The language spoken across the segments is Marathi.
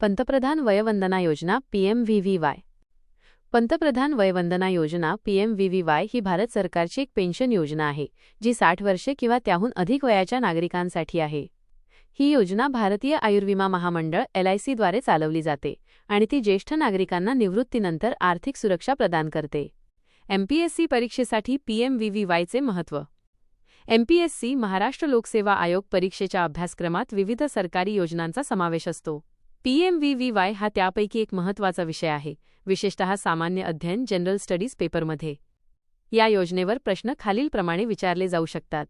पंतप्रधान वयवंदना योजना पीएमव्हीव्हीवाय पंतप्रधान वयवंदना योजना पीएमव्हीव्हीवाय ही भारत सरकारची एक पेन्शन योजना आहे जी साठ वर्षे किंवा त्याहून अधिक वयाच्या नागरिकांसाठी आहे. ही योजना भारतीय आयुर्विमा महामंडळ एलआयसीद्वारे चालवली जाते आणि ती ज्येष्ठ नागरिकांना निवृत्तीनंतर आर्थिक सुरक्षा प्रदान करते. एमपीएससी परीक्षेसाठी पीएमव्हीव्हीवायचे महत्त्व. एमपीएससी महाराष्ट्र लोकसेवा आयोग परीक्षेच्या अभ्यासक्रमात विविध सरकारी योजनांचा समावेश असतो. पीएमव्हीव्हीवाय हा त्यापैकी एक महत्त्वाचा विषय आहे विशेषतः सामान्य अध्ययन जनरल स्टडीज पेपरमध्ये. या योजनेवर प्रश्न खालीलप्रमाणे विचारले जाऊ शकतात.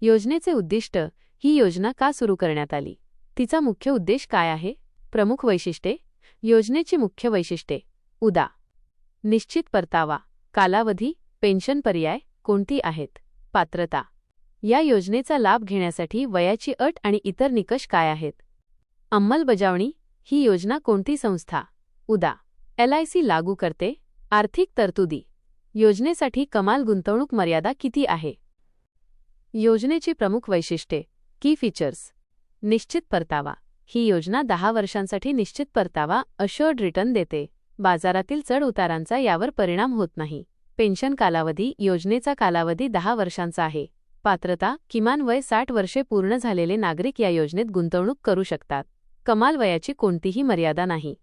योजनेचे उद्दिष्ट ही योजना का सुरू करण्यात आली? तिचा मुख्य उद्देश काय आहे? प्रमुख वैशिष्ट्ये? योजनेची मुख्य वैशिष्ट्ये? उदा. निश्चित परतावा कालावधी? पेन्शन पर्याय? कोणती आहेत? पात्रता. या योजनेचा लाभ घेण्यासाठी वयाची अट आणि इतर निकष काय आहेत? अंमलबजावणी ही योजना कोणती संस्था उदा एलआयसी लागू करते आर्थिक तरतुदी योजनेसाठी कमाल गुंतवणूक मर्यादा किती आहे? योजनेची प्रमुख वैशिष्ट्ये की फीचर्स निश्चित परतावा ही योजना दहा वर्षांसाठी निश्चित परतावा अशोर्ड रिटर्न देते बाजारातील चढ उतारांचा यावर परिणाम होत नाही पेन्शन कालावधी योजनेचा कालावधी दहा वर्षांचा आहे पात्रता किमान वय साठ वर्षे पूर्ण झालेले नागरिक या योजनेत गुंतवणूक करू शकतात. कमाल वयाची कोणतीही मर्यादा नाही.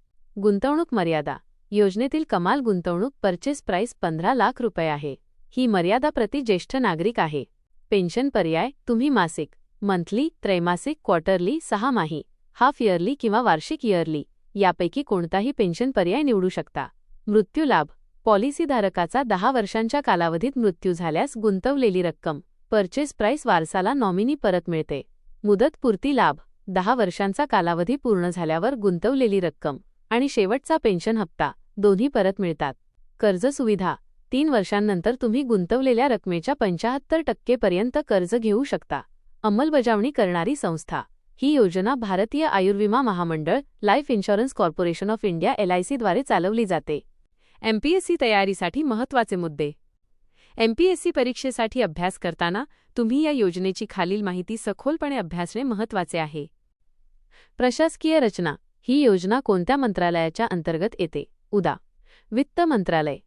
गुंतवणूक मर्यादा. योजनेतील कमाल गुंतवणूक पर्चेस प्राइस पंधरा लाख रुपये आहे. ही मर्यादा प्रति ज्येष्ठ नागरिक आहे. पेन्शन पर्याय तुम्ही मासिक मंथली त्रैमासिक क्वार्टरली सहामाही हाफ इयरली किंवा वार्षिक इयरली यापैकी कोणताही पेन्शन पर्याय निवडू शकता. मृत्यू लाभ. पॉलिसीधारकाचा दहा वर्षांच्या कालावधीत मृत्यू झाल्यास गुंतवलेली रक्कम पर्चेस प्राइस वारसाला नॉमिनी परत मिळते. मुदतपूर्ती लाभ. दहा वर्षांचा कालावधी पूर्ण झाल्यावर गुंतवलेली रक्कम आणि शेवटचा पेन्शन हप्ता दोन्ही परत मिळतात. कर्ज सुविधा तीन वर्षांनंतर तुम्ही गुंतवलेल्या रकमेच्या पंचाहत्तर टक्केपर्यंत कर्ज घेऊ शकता. अंमलबजावणी करणारी संस्था ही योजना भारतीय आयुर्विमा महामंडळ life insurance corporation of India एलआयसीद्वारे चालवली जाते. एमपीएससी तयारीसाठी महत्त्वाचे मुद्दे. एमपीएससी परीक्षेसाठी अभ्यास करताना तुम्ही या योजनेची खालील माहिती सखोलपणे अभ्यासणे महत्त्वाचे आहे. प्रशासकीय रचना. ही योजना कोणत्या मंत्रालयाच्या अंतर्गत येते? उदा. वित्त मंत्रालय.